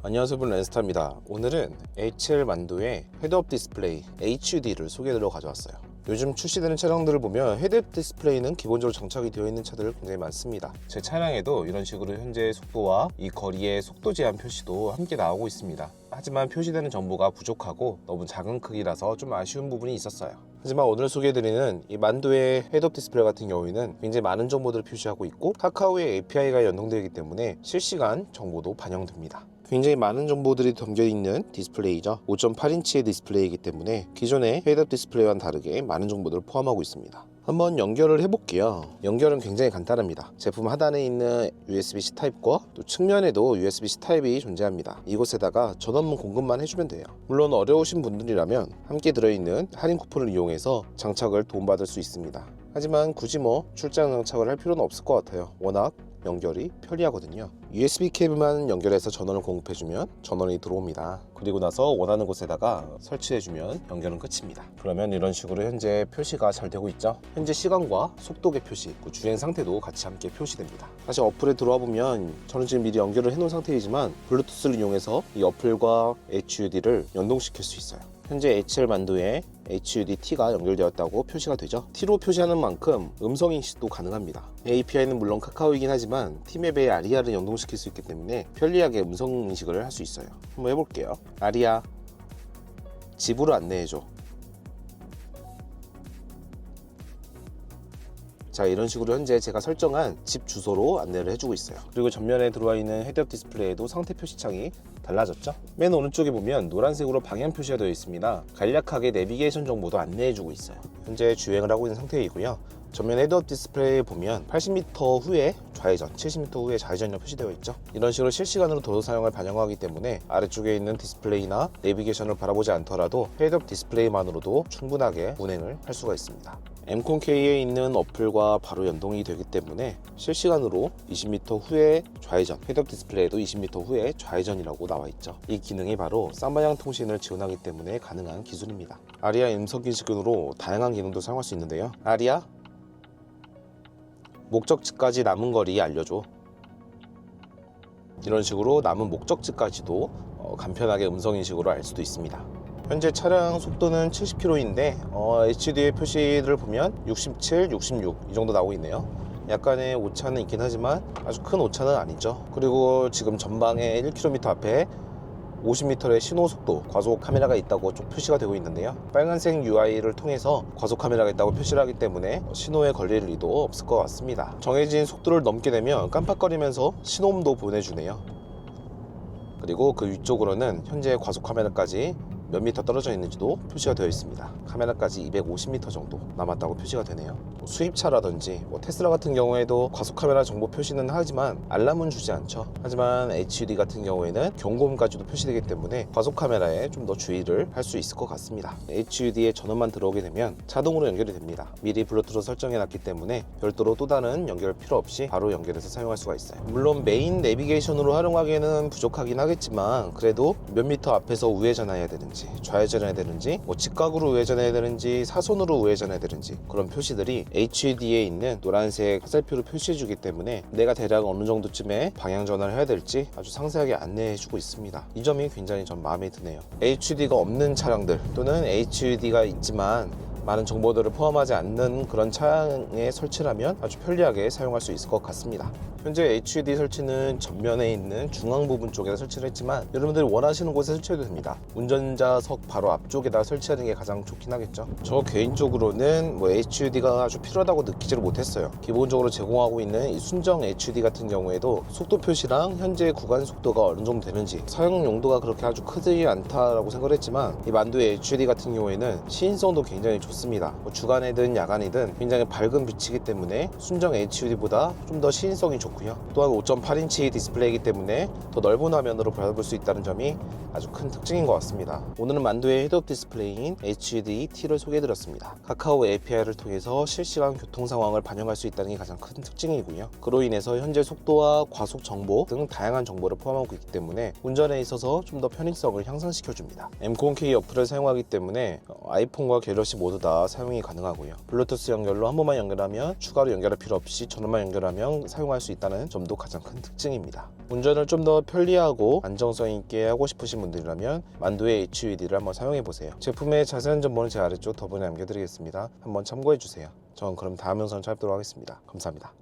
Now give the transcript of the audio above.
안녕하세요 분 렌스타입니다. 오늘은 HL 만두의 헤드업 디스플레이 HUD를 소개해드려 가져왔어요. 요즘 출시되는 차량들을 보면 헤드업 디스플레이는 기본적으로 장착이 되어 있는 차들 굉장히 많습니다. 제 차량에도 이런 식으로 현재 속도와 이 거리의 속도 제한 표시도 함께 나오고 있습니다 하지만 표시되는 정보가 부족하고 너무 작은 크기라서 좀 아쉬운 부분이 있었어요 하지만 오늘 소개해드리는 이 만두의 헤드업 디스플레이 같은 경우에는 굉장히 많은 정보들을 표시하고 있고 카카오의 API가 연동되기 때문에 실시간 정보도 반영됩니다. 굉장히 많은 정보들이 담겨 있는 디스플레이죠. 5.8인치의 디스플레이이기 때문에 기존의 헤드업 디스플레이와는 다르게 많은 정보들을 포함하고 있습니다. 한번 연결을 해볼게요. 연결은 굉장히 간단합니다. 제품 하단에 있는 USB-C 타입과 또 측면에도 USB-C 타입이 존재합니다. 이곳에다가 전원문 공급만 해주면 돼요. 물론 어려우신 분들이라면 함께 들어있는 할인 쿠폰을 이용해서 장착을 도움받을 수 있습니다. 하지만 굳이 뭐 출장 장착을 할 필요는 없을 것 같아요. 워낙 연결이 편리하거든요. USB 케이블만 연결해서 전원을 공급해주면 전원이 들어옵니다. 그리고 나서 원하는 곳에다가 설치해주면 연결은 끝입니다. 그러면 이런 식으로 현재 표시가 잘 되고 있죠. 현재 시간과 속도계 표시, 그 주행 상태도 같이 함께 표시됩니다. 다시 어플에 들어와 보면 저는 지금 미리 연결을 해놓은 상태이지만 블루투스를 이용해서 이 어플과 HUD를 연동시킬 수 있어요. 현재 HL 만두에 HUD-T가 연결되었다고 표시가 되죠. T로 표시하는 만큼 음성 인식도 가능합니다. API는 물론 카카오이긴 하지만 T맵에 아리아를 연동 시킬 수 있기 때문에 편리하게 음성 인식을 할 수 있어요. 한번 해볼게요. 아리아, 집으로 안내해줘. 자 이런 식으로 현재 제가 설정한 집 주소로 안내를 해주고 있어요 그리고 전면에 들어와 있는 헤드업 디스플레이에도 상태 표시창이 달라졌죠 맨 오른쪽에 보면 노란색으로 방향 표시가 되어 있습니다 간략하게 내비게이션 정보도 안내해주고 있어요 현재 주행을 하고 있는 상태이고요 전면 헤드업 디스플레이에 보면 80m 후에 좌회전, 70m 후에 좌회전이 표시되어 있죠. 이런 식으로 실시간으로 도로 사용을 반영하기 때문에 아래쪽에 있는 디스플레이나 내비게이션을 바라보지 않더라도 헤드업 디스플레이만으로도 충분하게 운행을 할 수가 있습니다. 엠콘K에 있는 어플과 바로 연동이 되기 때문에 실시간으로 20m 후에 좌회전, 헤드업 디스플레이도 20m 후에 좌회전이라고 나와 있죠. 이 기능이 바로 쌍방향 통신을 지원하기 때문에 가능한 기술입니다. 아리아 음성인식으로 다양한 기능도 사용할 수 있는데요. 아리아 목적지까지 남은 거리 알려줘. 이런 식으로 남은 목적지까지도 어, 간편하게 음성인식으로 알 수도 있습니다. 현재 차량 속도는 70km인데 HD의 표시를 보면 67, 66 이 정도 나오고 있네요. 약간의 오차는 있긴 하지만 아주 큰 오차는 아니죠. 그리고 지금 전방에 1km 앞에 50m의 신호 속도 과속 카메라가 있다고 좀 표시가 되고 있는데요. 빨간색 UI를 통해서 과속 카메라가 있다고 표시를 하기 때문에 신호에 걸릴 리도 없을 것 같습니다. 정해진 속도를 넘게 되면 깜빡거리면서 신호음도 보내주네요. 그리고 그 위쪽으로는 현재 과속 카메라까지 몇 미터 떨어져 있는지도 표시가 되어 있습니다. 카메라까지 250m 정도 남았다고 표시가 되네요. 뭐 수입차라든지 뭐 테슬라 같은 경우에도 과속 카메라 정보 표시는 하지만 알람은 주지 않죠. 하지만 HUD 같은 경우에는 경고음까지도 표시되기 때문에 과속 카메라에 좀 더 주의를 할 수 있을 것 같습니다. HUD에 전원만 들어오게 되면 자동으로 연결이 됩니다. 미리 블루투스 설정해 놨기 때문에 별도로 또 다른 연결 필요 없이 바로 연결해서 사용할 수가 있어요. 물론 메인 내비게이션으로 활용하기에는 부족하긴 하겠지만 그래도 몇 미터 앞에서 우회전해야 되는지 좌회전해야 되는지 뭐 직각으로 우회전해야 되는지 사선으로 우회전해야 되는지 그런 표시들이 HUD에 있는 노란색 화살표로 표시해 주기 때문에 내가 대략 어느 정도쯤에 방향 전환을 해야 될지 아주 상세하게 안내해 주고 있습니다. 이 점이 굉장히 전 마음에 드네요. HUD가 없는 차량들 또는 HUD가 있지만 많은 정보들을 포함하지 않는 그런 차량에 설치를 하면 아주 편리하게 사용할 수 있을 것 같습니다. 현재 HUD 설치는 전면에 있는 중앙 부분 쪽에다 설치를 했지만 여러분들이 원하시는 곳에 설치해도 됩니다. 운전자석 바로 앞쪽에다 설치하는 게 가장 좋긴 하겠죠. 저 개인적으로는 뭐 HUD가 아주 필요하다고 느끼지를 못했어요. 기본적으로 제공하고 있는 이 순정 HUD 같은 경우에도 속도 표시랑 현재 구간 속도가 어느 정도 되는지 사용 용도가 그렇게 아주 크지 않다라고 생각을 했지만 이 만두의 HUD 같은 경우에는 시인성도 굉장히 좋습니다. 뭐 주간이든 야간이든 굉장히 밝은 빛이기 때문에 순정 HUD보다 좀 더 시인성이 좋고요. 또한 5.8인치 디스플레이이기 때문에 더 넓은 화면으로 바라볼 수 있다는 점이 아주 큰 특징인 것 같습니다. 오늘은 만두의 헤드업 디스플레이인 HUD-T를 소개해드렸습니다. 카카오 API를 통해서 실시간 교통 상황을 반영할 수 있다는 게 가장 큰 특징이고요. 그로 인해서 현재 속도와 과속 정보 등 다양한 정보를 포함하고 있기 때문에 운전에 있어서 좀 더 편의성을 향상시켜줍니다. M0K 어플을 사용하기 때문에 어, 아이폰과 갤럭시 모두 다다 사용이 가능하고요. 블루투스 연결로 한 번만 연결하면 추가로 연결할 필요 없이 전원만 연결하면 사용할 수 있다는 점도 가장 큰 특징입니다. 운전을 좀 더 편리하고 안정성 있게 하고 싶으신 분들이라면 만두의 HUD를 한번 사용해 보세요. 제품의 자세한 정보는 제 아래쪽 더보기에 남겨드리겠습니다. 한번 참고해 주세요. 전 그럼 다음 영상 찾도록 하겠습니다. 감사합니다.